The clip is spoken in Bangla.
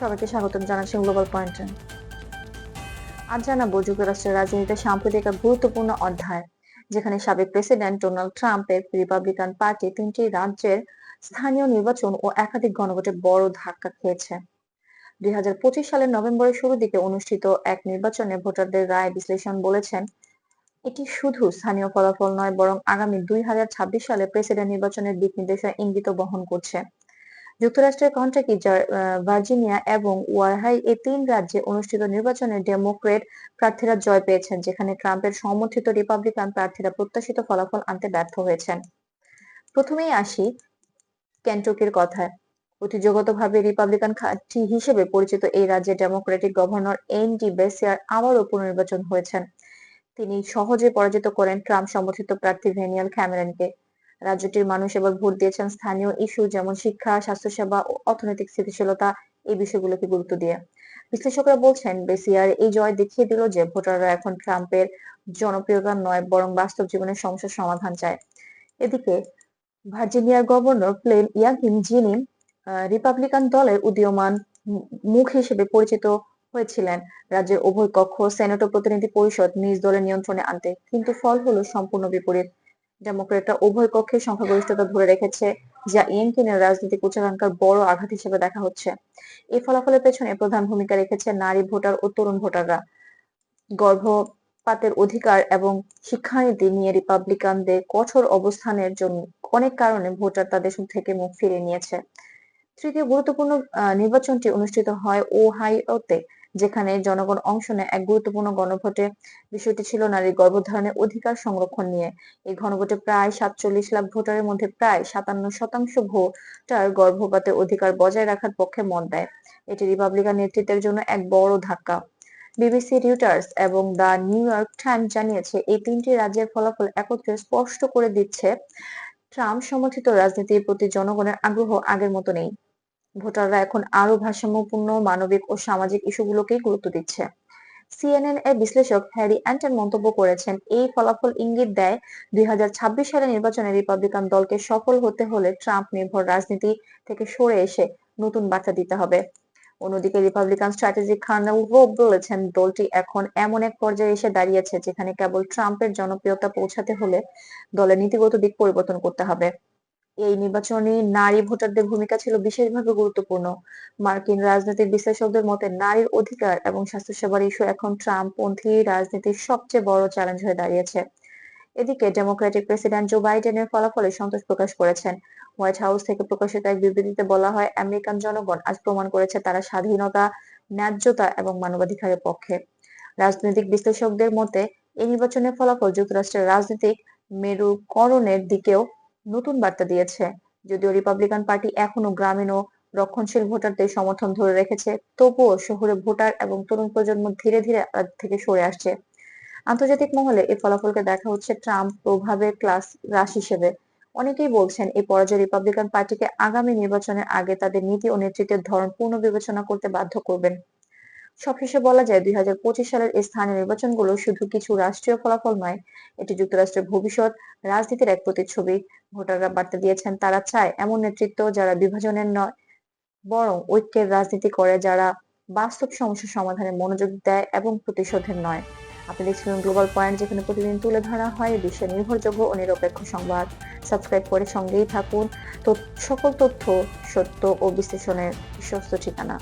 সবাইকে স্বাগতম জানাচ্ছি গ্লোবাল পয়েন্টে আজ জানাব যুক্তরাষ্ট্রের রাজনীতিতে সাম্প্রতিক এক গুরুত্বপূর্ণ অধ্যায়, যেখানে সাবেক প্রেসিডেন্ট ডোনাল্ড ট্রাম্পের রিপাবলিকান পার্টি তিনটি রাজ্যের স্থানীয় নির্বাচন ও একাধিক গণভোটে বড় ধাক্কা খেয়েছে। দুই হাজার পঁচিশ সালের নভেম্বরের শুরুর দিকে অনুষ্ঠিত এক নির্বাচনে ভোটারদের রায় বিশ্লেষণ বলেছেন, এটি শুধু স্থানীয় ফলাফল নয়, বরং আগামী দুই হাজার ছাব্বিশ সালে প্রেসিডেন্ট নির্বাচনের দিক নির্দেশনা ইঙ্গিত বহন করছে। যুক্তরাষ্ট্রের কন্টাকি ভার্জিনিয়া এবং ওয়ারহাই এই তিন রাজ্যে অনুষ্ঠিত নির্বাচনে ডেমোক্রেট প্রার্থীরা জয় পেয়েছেন, যেখানে ট্রাম্পের সমর্থিত রিপাবলিকান প্রার্থীরা প্রত্যাশিত ফলাফল আনতে ব্যর্থ হয়েছেন। প্রথমেই আসি ক্যান্টকির কথায়। ঐতিহ্যগতভাবে রিপাবলিকান খাঁটি হিসেবে পরিচিত এই রাজ্যে Democratic governor Andy Beshear আবারও পুনর্নির্বাচন হয়েছেন। তিনি সহজে পরাজিত করেন ট্রাম্প সমর্থিত প্রার্থী ভেনিয়াল ক্যামেরনকে রাজ্যটির মানুষ এবার ভোট দিয়েছেন স্থানীয় ইস্যু যেমন শিক্ষা, স্বাস্থ্যসেবা ও অর্থনৈতিক স্থিতিশীলতা এই বিষয়গুলোকে গুরুত্ব দিয়ে। বিশ্লেষকরা বলছেন বেসিয়ার এই জয় দেখিয়ে দিল যে ভোটাররা এখন ট্রাম্পের জনপ্রিয়তা নয়, বরং বাস্তব জীবনের সমস্যার সমাধান চায়। এদিকে ভার্জিনিয়ার গভর্নর প্লেন ইয়াকিম, যিনি রিপাবলিকান দলের উদীয়মান মুখ হিসেবে পরিচিত হয়েছিলেন, রাজ্যের উভয় কক্ষ, সেনেট প্রতিনিধি পরিষদ নিজ দলের নিয়ন্ত্রণে আনতে, কিন্তু ফল হলো সম্পূর্ণ বিপরীত। ডেমোক্রেটরা উভয় পক্ষের সংখ্যাগরিষ্ঠতা ধরে রেখেছে, যা ইয়েনকিনের রাজনৈতিক উচ্চাকাঙ্ক্ষার বড় আঘাত হিসেবে দেখা হচ্ছে। এই ফলাফলের পেছনে প্রধান ভূমিকা রেখেছে নারী ভোটার ও তরুণ ভোটাররা। গর্ভপাতের অধিকার এবং শিক্ষানীতি নিয়ে রিপাবলিকানদের কঠোর অবস্থানের জন্য অনেক কারণে ভোটার তাদের থেকে মুখ ফিরিয়ে নিয়েছে। তৃতীয় গুরুত্বপূর্ণ নির্বাচনটি অনুষ্ঠিত হয় ওহাইওতে। যেখানে জনগণ অংশ নেয়। এক গুরুত্বপূর্ণ গণভোটে বিষয়টি ছিল নারীর গর্ভধারণের অধিকার সংরক্ষণ নিয়ে। এই গণভোটে প্রায় সাতচল্লিশ লাখ ভোটারের মধ্যে প্রায় সাতান্ন শতাংশ ভোটার গর্ভপাতের অধিকার বজায় রাখার পক্ষে মত দেয়। এটি রিপাবলিকান নেতৃত্বের জন্য এক বড় ধাক্কা। বিবিসি রিউটার্স এবং দ্য নিউ ইয়র্ক টাইমস জানিয়েছে, এই তিনটি রাজ্যের ফলাফল একত্রে স্পষ্ট করে দিচ্ছে, ট্রাম্প সমর্থিত রাজনীতির প্রতি জনগণের আগ্রহ আগের মতো নেই। ভোটাররা এখন আরও ভারসাম্যপূর্ণ, মানবিক ও সামাজিক ইস্যুগুলোকেই গুরুত্ব দিচ্ছে। সিএনএন এর বিশ্লেষক হ্যারি অ্যান্টন মন্তব্য করেছেন, এই ফলাফল ইঙ্গিত দেয় দুই সালের নির্বাচনে রিপাবলিকান দলকে সফল হতে হলে ট্রাম্প নির্ভর রাজনীতি থেকে সরে এসে নতুন বার্তা দিতে হবে। অন্যদিকে রিপাবলিকান স্ট্র্যাটেজিক রোব বলেছেন, দলটি এখন এমন এক পর্যায়ে এসে দাঁড়িয়েছে যেখানে কেবল ট্রাম্পের জনপ্রিয়তা পৌঁছাতে হলে দলের নীতিগত দিক পরিবর্তন করতে হবে। এই নির্বাচনে নারী ভোটারদের ভূমিকা ছিল বিশেষভাবে গুরুত্বপূর্ণ। মার্কিন রাজনৈতিক বিশ্লেষকদের মতে, নারীর অধিকার এবং স্বাস্থ্যসেবার ইস্যু এখন ট্রাম্পপন্থী রাজনীতির সবচেয়ে বড় চ্যালেঞ্জ হয়ে দাঁড়িয়েছে। এদিকে ডেমোক্রেটিক প্রেসিডেন্ট জো বাইডেনের ফলাফলে সন্তোষ প্রকাশ করেছেন। হোয়াইট হাউস থেকে প্রকাশিত এক বিবৃতিতে বলা হয়, আমেরিকান জনগণ আজ প্রমাণ করেছে তারা স্বাধীনতা, ন্যায্যতা এবং মানবাধিকারের পক্ষে। রাজনৈতিক বিশ্লেষকদের মতে, এই নির্বাচনের ফলাফল যুক্তরাষ্ট্রের রাজনৈতিক মেরুকরণের দিকেও নতুন বার্তা দিয়েছে। যদিও রিপাবলিকান পার্টি এখনও গ্রামীণ ও রক্ষণশীল ভোটারদের সমর্থন ধরে রেখেছে, তবুও শহরে ভোটার এবং তরুণ প্রজন্ম ধীরে ধীরে থেকে সরে আসছে। আন্তর্জাতিক মহলে এই ফলাফলকে দেখা হচ্ছে ট্রাম্প প্রভাবের ক্লাস রাশ হিসেবে। অনেকেই বলছেন এই পরাজয় রিপাবলিকান পার্টিকে আগামী নির্বাচনের আগে তাদের নীতি ও নেতৃত্বের ধরন পুনর্বিবেচনা করতে বাধ্য করবেন। সবশেষে বলা যায় দুই হাজার পঁচিশ সালের স্থানীয় নির্বাচনগুলো শুধু কিছু রাষ্ট্রীয় ফলাফল নয়, এটি যুক্তরাষ্ট্রের ভবিষ্যৎ, রাজনীতির এক প্রতিচ্ছবি। ভোটাররা বার্তা দিয়েছেন, তারা চায় এমন নেতৃত্ব যারা বিভাজনের নয়, বরং ঐক্যের রাজনীতি করে যারা বাস্তব সমস্যা সমাধানে মনোযোগ দেয় এবং প্রতিশোধের নয়। আপনি দেখছিলেন গ্লোবাল পয়েন্ট যেখানে প্রতিদিন তুলে ধরা হয় বিশ্বের নির্ভরযোগ্য ও নিরপেক্ষ সংবাদ। সাবস্ক্রাইব করে সঙ্গেই থাকুন। তো সকল তথ্য, সত্য ও বিশ্লেষণের বিশ্বস্ত ঠিকানা।